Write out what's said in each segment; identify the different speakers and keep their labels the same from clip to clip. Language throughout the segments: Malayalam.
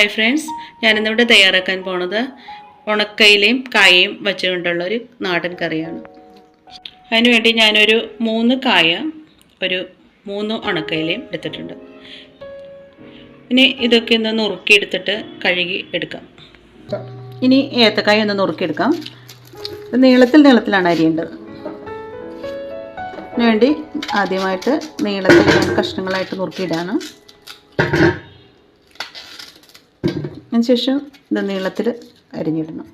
Speaker 1: ഹായ് ഫ്രണ്ട്സ് ഞാനിന്നിവിടെ തയ്യാറാക്കാൻ പോണത് ഉണക്കയിലയും കായയും വെച്ചുകൊണ്ടുള്ള ഒരു നാടൻ കറിയാണ്. അതിനുവേണ്ടി ഞാനൊരു മൂന്ന് കായ ഒരു മൂന്ന് ഉണക്കയിലയും എടുത്തിട്ടുണ്ട്. ഇനി ഇതൊക്കെ ഒന്ന് നുറുക്കിയെടുത്തിട്ട് കഴുകി എടുക്കാം. ഇനി ഏത്തക്കായ ഒന്ന് നുറുക്കിയെടുക്കാം. നീളത്തിൽ നീളത്തിലാണ് അരിയേണ്ടത്. അതിനുവേണ്ടി ആദ്യമായിട്ട് നീളത്തിൽ കഷ്ണങ്ങളായിട്ട് നുറുക്കിയിടാണ്. അതിനുശേഷം ഇത് നീളത്തിൽ അരിഞ്ഞിടണം.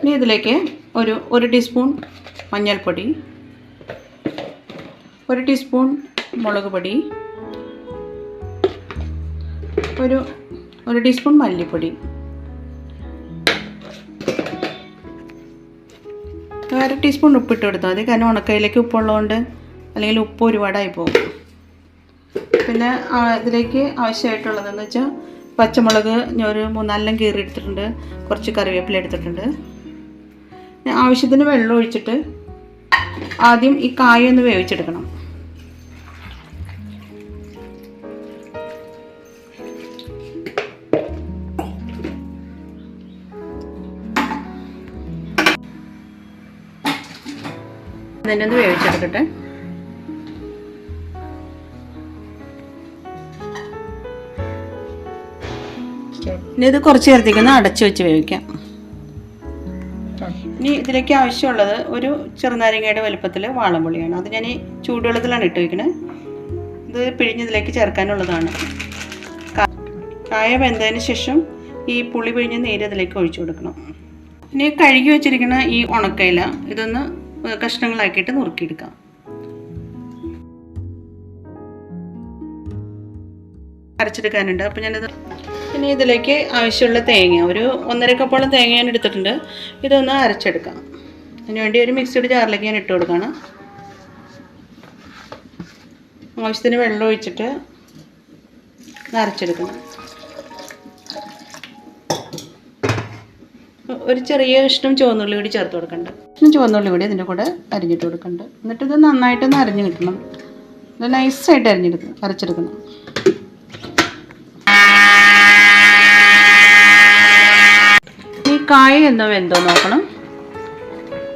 Speaker 1: ഇനി ഇതിലേക്ക് ഒരു ഒരു ടീസ്പൂൺ മഞ്ഞൾപ്പൊടി ഒരു ടീസ്പൂൺ മുളക് പൊടി ഒരു ഒരു ടീസ്പൂൺ മല്ലിപ്പൊടി. അര ടീസ്പൂൺ ഉപ്പിട്ട് കൊടുത്താൽ മതി. കാരണം ഉണക്കയിലേക്ക് ഉപ്പുള്ളതുകൊണ്ട് അല്ലെങ്കിൽ ഉപ്പ് ഒരുപാടായി പോകും. പിന്നെ ഇതിലേക്ക് ആവശ്യമായിട്ടുള്ളതെന്ന് വെച്ചാൽ പച്ചമുളക് ഞാൻ ഒരു മൂന്നാലെല്ലാം കീറി എടുത്തിട്ടുണ്ട്. കുറച്ച് കറിവേപ്പില എടുത്തിട്ടുണ്ട്. ആവശ്യത്തിന് വെള്ളം ഒഴിച്ചിട്ട് ആദ്യം ഈ കായ ഒന്ന് വേവിച്ചെടുക്കണം. അതിനെ ഒന്ന് വേവിച്ചെടുക്കട്ടെ. ഇനി ഇത് കുറച്ച് നേരത്തേക്കൊന്ന് അടച്ചു വെച്ച് വേവിക്കാം. ഇനി ഇതിലേക്ക് ആവശ്യമുള്ളത് ഒരു ചെറുനാരങ്ങയുടെ വലുപ്പത്തിൽ വാളംപുളിയാണ്. അത് ഞാൻ ഈ ചൂടുവെള്ളത്തിലാണ് ഇട്ട് വയ്ക്കണത് ഇത് പിഴിഞ്ഞതിലേക്ക് ചേർക്കാനുള്ളതാണ്. കായ വെന്തതിന് ശേഷം ഈ പുളി പിഴിഞ്ഞ നീര് ഒഴിച്ചു കൊടുക്കണം. ഇനി കഴുകി വെച്ചിരിക്കുന്ന ഈ ഉണക്കയില ഇതൊന്ന് കഷ്ണങ്ങളാക്കിയിട്ട് നുറുക്കിയെടുക്കാം. അരച്ചെടുക്കാനുണ്ട്. അപ്പോൾ ഞാനത് പിന്നെ ഇതിലേക്ക് ആവശ്യമുള്ള തേങ്ങ ഒരു ഒന്നര കപ്പോളം തേങ്ങ ഞാൻ എടുത്തിട്ടുണ്ട്. ഇതൊന്ന് അരച്ചെടുക്കാം. അതിനുവേണ്ടി ഒരു മിക്സിയുടെ ജാറിലേക്ക് ഞാൻ ഇട്ട് കൊടുക്കുകയാണ് ആവശ്യത്തിന് വെള്ളം ഒഴിച്ചിട്ട് അരച്ചെടുക്കണം. ഒരു ചെറിയ കഷ്ണം ചുവന്നുള്ളി കൂടി ചേർത്ത് കൊടുക്കണ്ട. കഷ്ണം ചുവന്നുള്ളി കൂടി അതിന്റെ കൂടെ അരിഞ്ഞിട്ട് കൊടുക്കണ്ട. എന്നിട്ട് ഇത് നന്നായിട്ടൊന്ന് അരിഞ്ഞു കിട്ടണം. ഇത് നൈസായിട്ട് അരിഞ്ഞെടുക്കണം അരച്ചെടുക്കണം. ഈ കായ എന്തോ വെന്തോ നോക്കണം.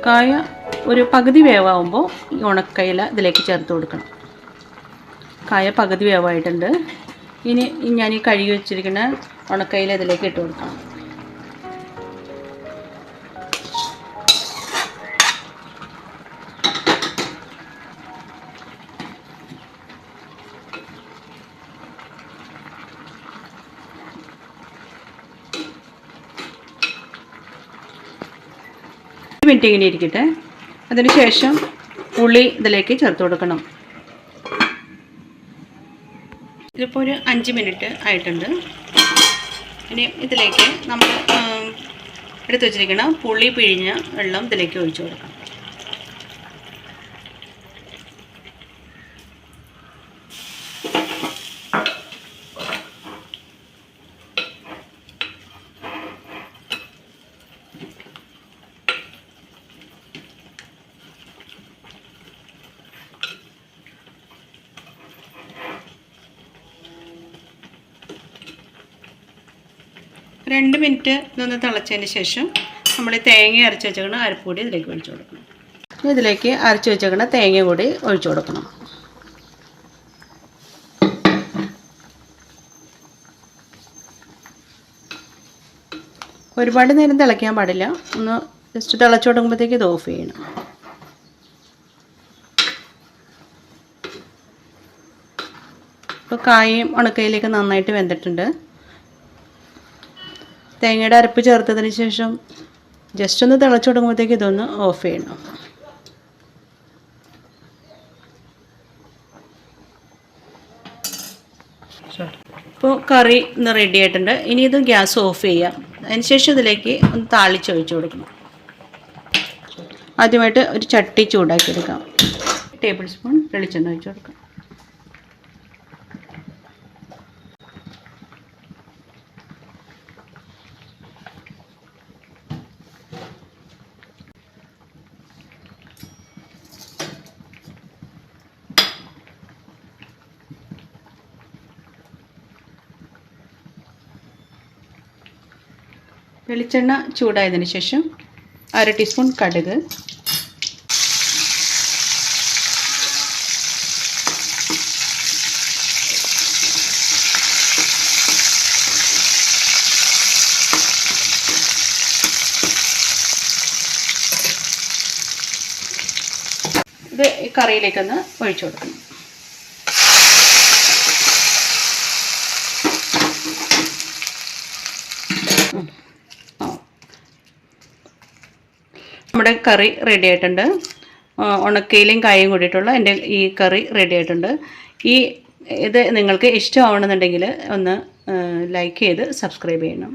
Speaker 1: കായ ഒരു പകുതി വേവാകുമ്പോൾ ഈ ഉണക്കയില ഇതിലേക്ക് ചേർത്ത് കൊടുക്കണം. കായ പകുതി വേവായിട്ടുണ്ട്. ഇനി ഞാൻ ഈ കഴുകി വെച്ചിരിക്കുന്ന ഉണക്കയില ഇതിലേക്ക് ഇട്ട് കൊടുക്കണം. മിനിറ്റ് ഇങ്ങനെ ഇരിക്കട്ടെ. അതിനുശേഷം ഉള്ളി ഇതിലേക്ക് ചേർത്ത് കൊടുക്കണം. ഇതിപ്പോൾ ഒരു അഞ്ച് മിനിറ്റ് ആയിട്ടുണ്ട്. ഇനി ഇതിലേക്ക് നമ്മൾ എടുത്ത് വെച്ചിരിക്കുന്ന പുളി പിഴിഞ്ഞ വെള്ളം ഇതിലേക്ക് ഒഴിച്ചു കൊടുക്കണം. രണ്ട് മിനിറ്റ് ഇതൊന്ന് തിളച്ചതിന് ശേഷം നമ്മൾ തേങ്ങ അരച്ച് വെച്ചേക്കണ അരപ്പൊടി ഇതിലേക്ക് ഒഴിച്ചു കൊടുക്കണം. ഇതിലേക്ക് അരച്ച് വെച്ചേക്കണ തേങ്ങ കൂടി ഒഴിച്ചു കൊടുക്കണം. ഒരുപാട് നേരം തിളയ്ക്കാൻ പാടില്ല. ഒന്ന് ജസ്റ്റ് തിളച്ചു തുടങ്ങുമ്പോഴത്തേക്ക് ഇത് ഓഫ് ചെയ്യണം. ഇപ്പോൾ കായയും ഉണക്കയിലേക്ക് നന്നായിട്ട് വെന്തിട്ടുണ്ട്. തേങ്ങയുടെ അരപ്പ് ചേർത്തതിന് ശേഷം ജസ്റ്റ് ഒന്ന് തിളച്ചു തുടങ്ങുമ്പോഴത്തേക്ക് ഇതൊന്ന് ഓഫ് ചെയ്യണം. ഇപ്പോൾ കറി ഇന്ന് റെഡി ആയിട്ടുണ്ട്. ഇനി ഇത് ഗ്യാസ് ഓഫ് ചെയ്യാം. അതിനുശേഷം ഇതിലേക്ക് ഒന്ന് താളിച്ചൊഴിച്ച് കൊടുക്കണം. ആദ്യമായിട്ട് ഒരു ചട്ടി ചൂടാക്കിയെടുക്കാം ടേബിൾ സ്പൂൺ വെളിച്ചെണ്ണ ഒഴിച്ച് കൊടുക്കാം. വെളിച്ചെണ്ണ ചൂടായതിന് ശേഷം അര ടീസ്പൂൺ കടുക്. ഇത് കറിയിലേക്കൊന്ന് ഒഴിച്ചു കൊടുക്കണം. നമ്മുടെ കറി റെഡി ആയിട്ടുണ്ട്. ഉണക്കയിലും കായും കൂടിയിട്ടുള്ള എന്റെ ഈ കറി റെഡി ആയിട്ടുണ്ട്. ഈ ഇത് നിങ്ങൾക്ക് ഇഷ്ടമാവണമെന്നുണ്ടെങ്കിൽ ഒന്ന് ലൈക്ക് ചെയ്ത് സബ്സ്ക്രൈബ് ചെയ്യണം.